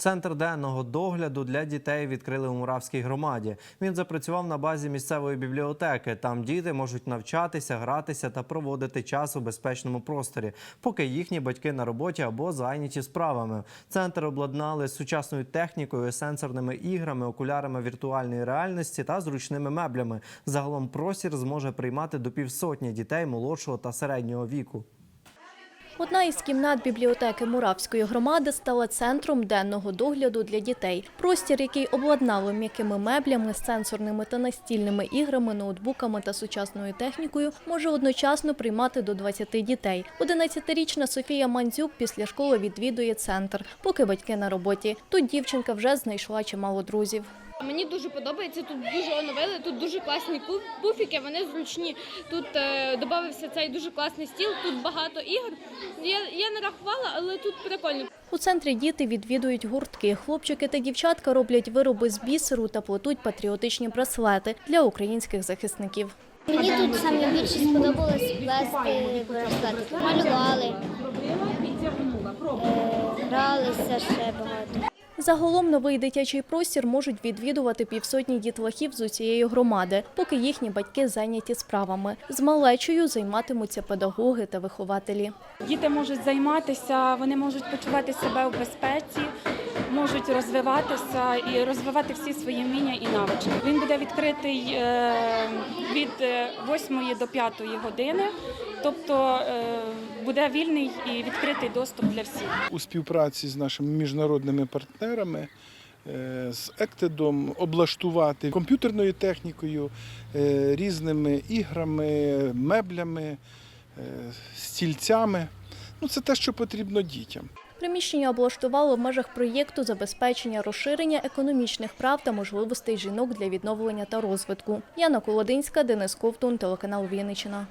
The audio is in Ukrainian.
Центр денного догляду для дітей відкрили у Муравській громаді. Він запрацював на базі місцевої бібліотеки. Там діти можуть навчатися, гратися та проводити час у безпечному просторі, поки їхні батьки на роботі або зайняті справами. Центр обладнали сучасною технікою, сенсорними іграми, окулярами віртуальної реальності та зручними меблями. Загалом простір зможе приймати до півсотні дітей молодшого та середнього віку. Одна із кімнат бібліотеки Муравської громади стала центром денного догляду для дітей. Простір, який обладнали м'якими меблями, сенсорними та настільними іграми, ноутбуками та сучасною технікою, може одночасно приймати до 20 дітей. 11-річна Софія Мандзюк після школи відвідує центр, поки батьки на роботі. Тут дівчинка вже знайшла чимало друзів. Мені дуже подобається. Тут дуже оновили. Тут дуже класні пу- пуфіки, вони зручні. Тут е, додався цей дуже класний стіл. Тут багато ігор. Я, я не рахувала, але тут прикольно. У центрі діти відвідують гуртки. Хлопчики та дівчатка роблять вироби з бісеру та плетуть патріотичні браслети для українських захисників. Мені тут саме більше сподобалось плести браслети. Малювали, е, гралися ще багато. Загалом новий дитячий простір можуть відвідувати півсотні дітлахів з усієї громади, поки їхні батьки зайняті справами. З малечою займатимуться педагоги та вихователі. Діти можуть займатися, вони можуть почувати себе у безпеці, можуть розвиватися і розвивати всі свої вміння і навички. Він буде відкритий е, від 8 до 5 години, тобто е, буде вільний і відкритий доступ для всіх. у співпраці з нашими міжнародними партнерами. е, З Ектедом облаштувати комп'ютерною технікою, е, різними іграми, меблями, е, стільцями. Ну, це те, що потрібно дітям. Приміщення облаштували в межах проєкту забезпечення розширення економічних прав та можливостей жінок для відновлення та розвитку. Яна Колодинська, Денис Ковтун, телеканал Вінниччина.